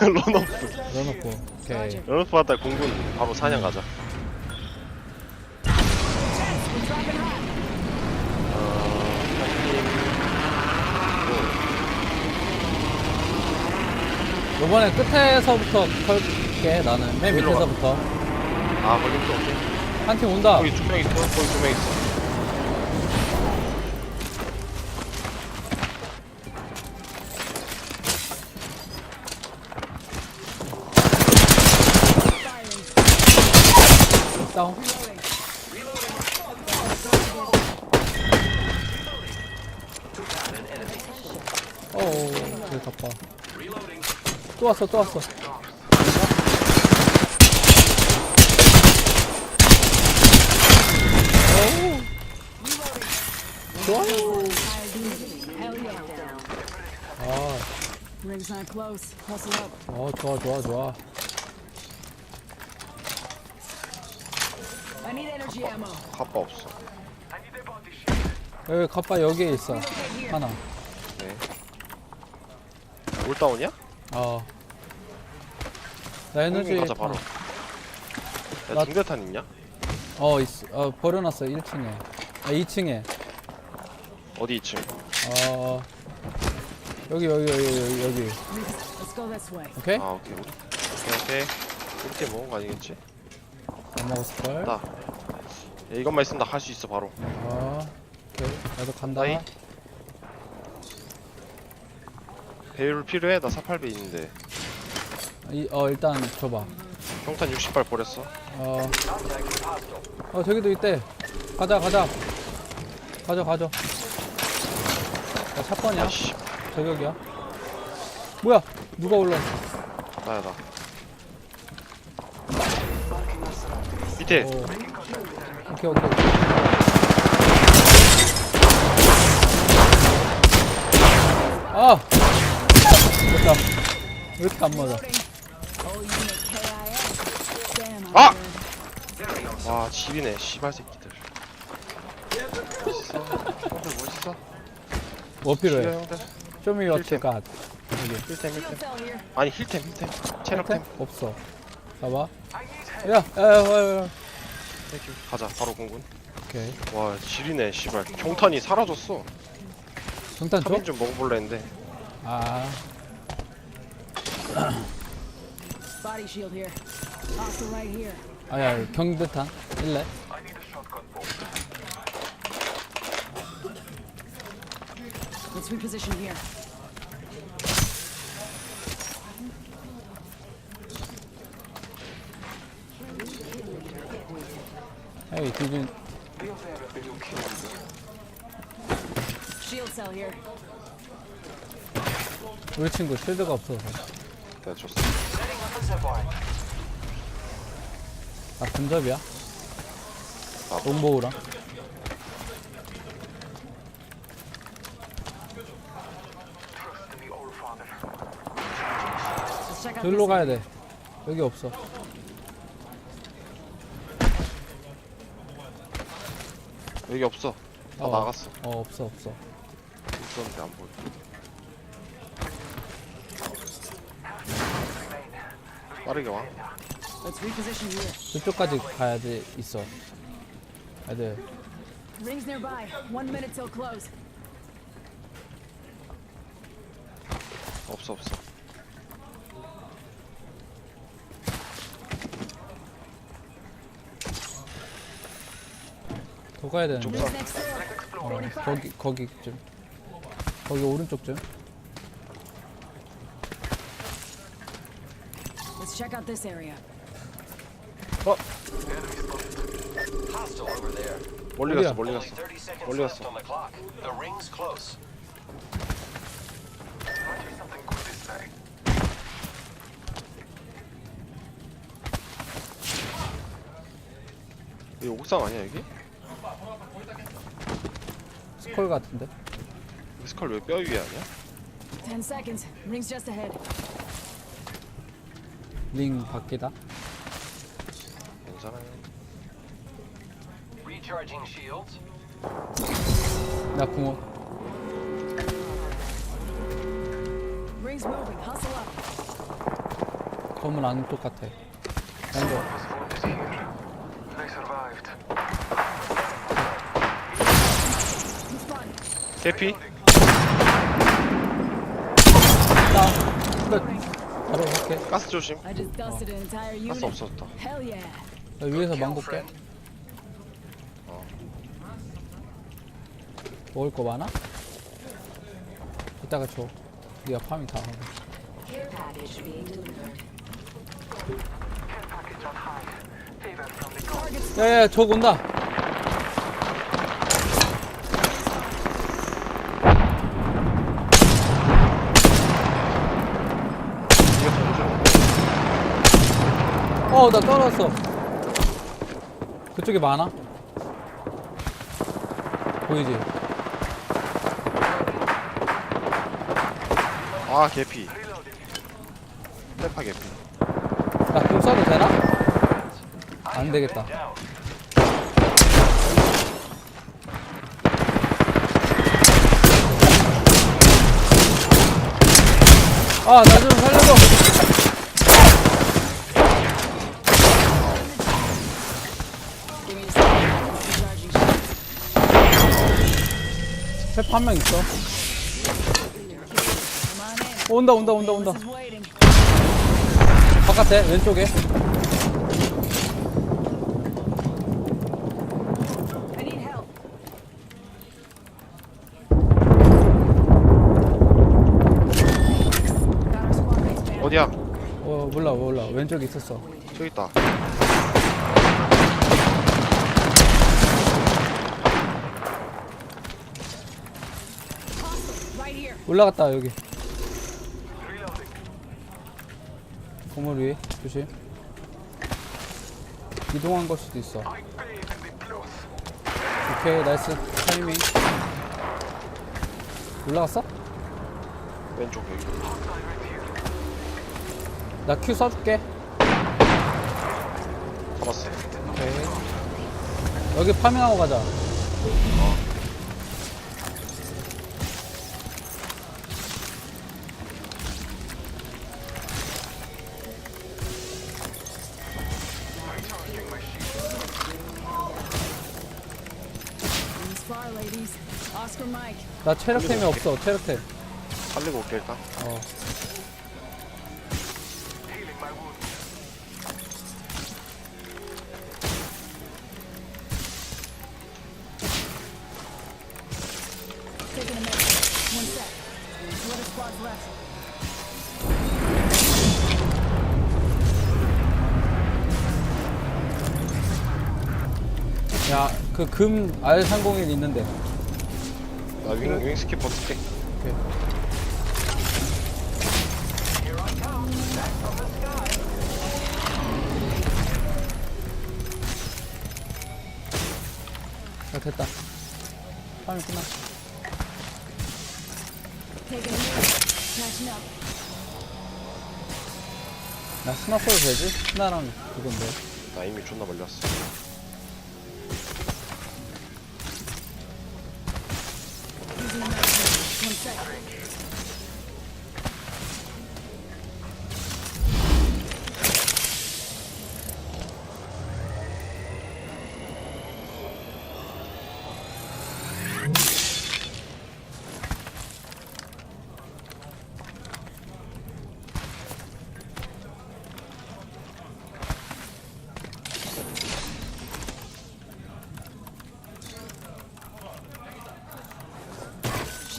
런오프. 넣어놓고 오케이. 런오프 하다 공군. 바로 사냥 가자. 요번에 끝에서부터 털게 나는. 맨 일로 와. 밑에서부터. 아 걸림 또 오케이. 한 팀 온다. 거기 두명 있어 거기 두 명 있어 다운 어우 그래 바빠 또 왔어 또 왔어 어우 좋아요. 아. 어 좋아 좋아 좋아 카빠 없어. 여기 갑바 여기에 있어. 하나. 네. 올다운이야? 어. 나 에너지 가자 바로. 나- 야 중대탄 있냐? 어 있어. 어 버려놨어. 1층에. 아 2층에. 어디 2층? 어. 여기 여기 여기 여기 여기 Let's go this way. 오케이? 아 오케이. 오케이 오케이. 이렇게 먹은 거 아니겠지? 안 먹었을 걸? 나. 야, 이것만 있으면 나할수 있어 바로. 어 오케이. 나도 간다. 나이. 배율 필요해? 나 48배 있는데. 이, 어 일단 줘봐. 평탄 60발 버렸어. 어, 어 저기도 있대. 가자 가자. 가져 가져. 야 사건이야? 아씨. 저격이야? 뭐야? 누가 올라 나야 나. 밑에. 어. 오케이 오케이 아! 됐다. 왜 이렇게 안 맞아? 아! 와 집이네 씨발 새끼들. 멋있어 형들 멋있어 뭐 필요해? 형들? 쇼미 유 힐템. 갓 힐템 힐템. 아니 힐템 힐템. 체력템? 템? 없어. 봐봐. 야 야 야 땡큐 가자 바로 공군 오케이 와 지리네 씨발 경탄이 사라졌어 정탄 줘? 카빈 좀 먹어볼래 했는데 아 Body shield here. Hostile right here. 아야 경대탄 일래 Let's reposition here. 에이 기준 Shield cell here. 우리 친구 실드가 없어서. 내가 줬어 아 근접이야? check out 저기로. 가야 돼. 여기 없어 여기 없어 다 어. 나갔어 어 없어 없어 있었는데 안 보여 빠르게 와 Let's reposition here. 저쪽까지 가야 돼 있어 애들 Rings nearby. One minute till close. 없어 없어 더 가야 되는데. 어, 거기 거기쯤 거기 오른쪽쯤 Let's check out this area. There. 멀리 어디야? 갔어 멀리 갔어 30 seconds 멀리 갔어. 여기 옥상 아니야 여기? 스콜 같은데 스컬 왜 뼈 위에 아니야? Ten seconds. Rings just ahead. 링 바뀌다 괜찮아요 Recharging shields. 나 궁어 Rings moving. Hustle up. 건물 안 똑같아. 먼저 개피? 바로 할게. 가스 조심. I just dusted an entire 가스 unit. Hell yeah. 나 위에서 망볼게. friend. 먹을 거 많아? 이따가 줘. 네가 파밍 다 하고. 야야 저 온다. 이거 던져. 어 나 떨어졌어. 그쪽에 많아? 보이지? 아 개피. 페파 개피. 나금 써도 되나? 안 되겠다. 아, 나 좀 살려줘. Shot. 페프 한명 있어. In. 온다, 온다, 온다, 온다. 바깥에, 왼쪽에. 어디야? 어, 몰라, 몰라. 왼쪽에 있었어. 저기 있다. Hostile, right here. 올라갔다, 여기. 건물 위에, 조심. 이동한 걸 수도 있어. 오케이, 나이스. 타이밍. 올라갔어? 왼쪽 여기. 나 큐 써줄게. 잡았어. 오케이. 여기 파밍하고 가자. These 나 체력템이 없어, 체력템. 살리고 올게 일단. 어. 야, 그 금 R301 있는데. 나 윙 윙 스키퍼 쓸게. 오케이. 자, 됐다. 파밍. Catching up. 나 스나 써도 되지? 스나랑 그건데. 나 이미 존나 멀리 왔어.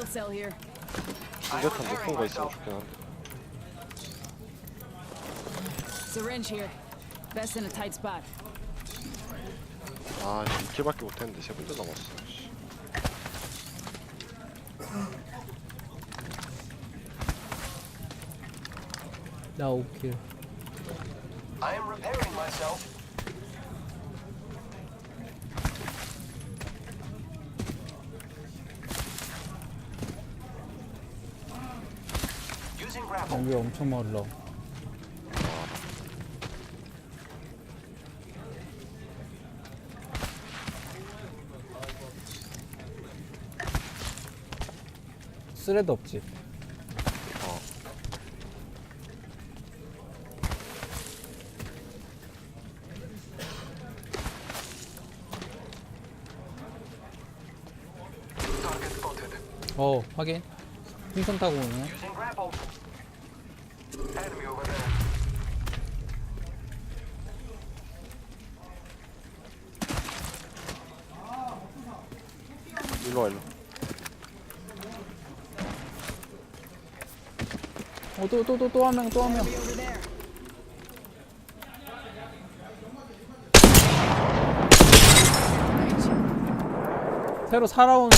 Shield cell here. 중대탄 높은 거 있으면 좋긴 한데. Syringe here. Best in a tight spot. 아, 씨, 이킬밖에 못했는데 세 군데 남았어. 씨. 나 5킬. I am repairing myself. 위에 엄청 멀어. 쓰레도 없지? 어. 어 확인. 풍선 타고 오네. 일로 와 일로. 어또 또 또 또 한 명 또 한 명. Over there. 새로 살아오는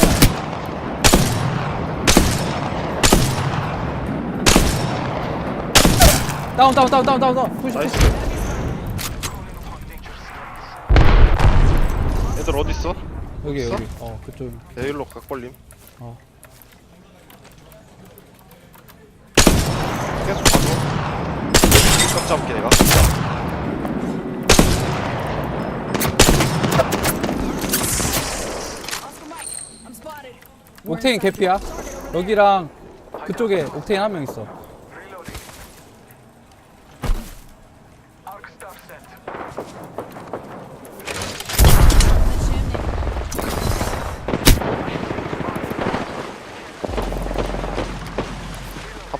다운 다운 다운 다운 다운 다운. 푸시 나이스. 푸시 애들 어딨어? 여기 있어? 여기. 어 그쪽. 내 일로 각 벌림. 어. 계속 가줘 각 잡을게 내가. 옥테인 개피야? 여기랑 그쪽에 옥테인 한 명 있어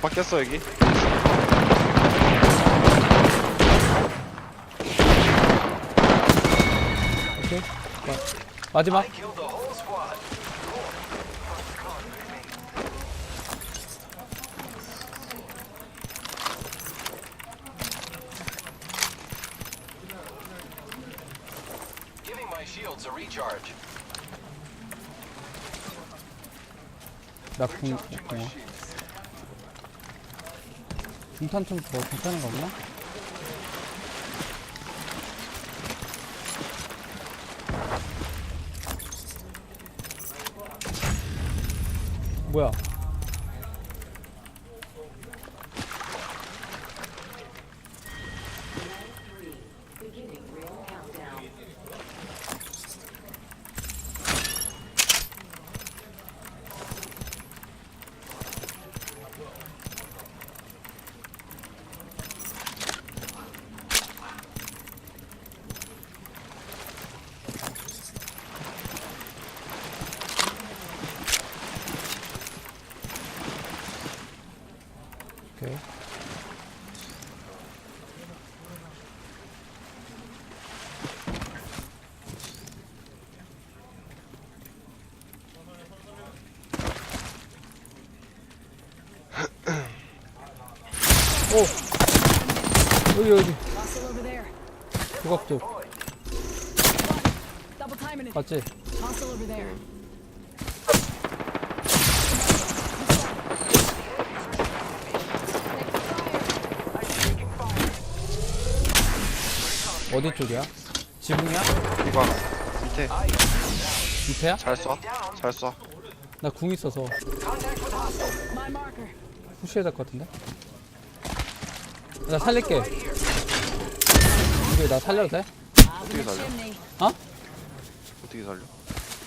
깼어 여기 오케이 마, 마지막. Giving my shields a recharge. 나궁 어. 중탄 좀 더 괜찮은 거 없나? 뭐야? 오케이. 오! 여기 여기 Hostile over there. 조각 쪽 Double timing it. 맞지? Hostile over there. 어디 쪽이야? 지붕이야? 이봐 밑에 밑에야? 잘 쏴 잘 쏴 나 궁 있어서. 푸시해야 될 것 같은데? 나 살릴게 이거 나 살려도 돼? 어떻게 살려? chimney. 어떻게 살려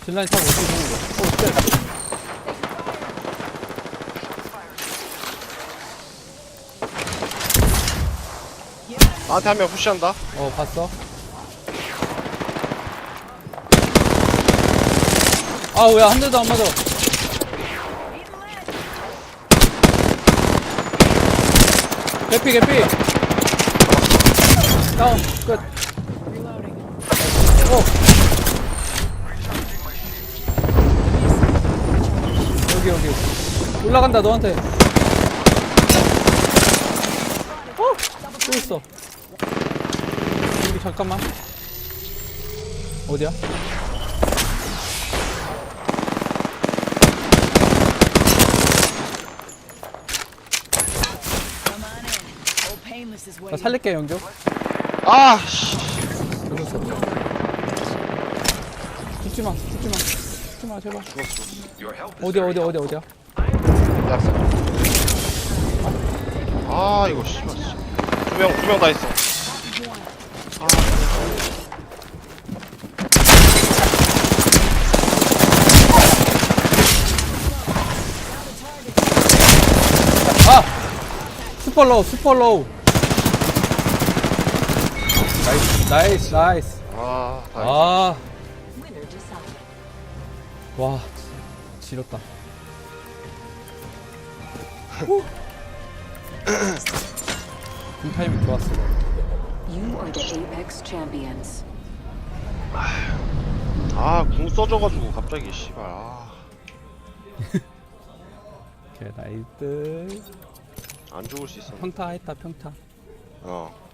딜라인 타고 어떻게 보는 거야? 오, 쉣. 나한테 한 명 푸시한다 어, 봤어. 아, 왜 한 대도 안 맞아? 개피, 개피! 다운, 끝. 어. 여기, 여기. 올라간다, 너한테. 어! 또 있어. 잠깐만. 어디야? 나. 살릴게, 영조. 아씨 어쩔 수 없어. 죽지 마, 죽지 마. 죽지 마, 제발. 어디야, 어디야, 어디야, 어디야? 야 아 이거 씨발 두명 두 명 다 있어 아! 슈퍼 로우, 슈퍼 로우. 나이스, 나이스, 나이스. 아다 아, Winner decided. 와, 지렸다. 군 타이밍 좋았어 You are the Apex champions. 아 궁 써져가지고 갑자기 씨발 아, 오케이 나이스 안 죽을 수 있어 평타 했다 평타. 어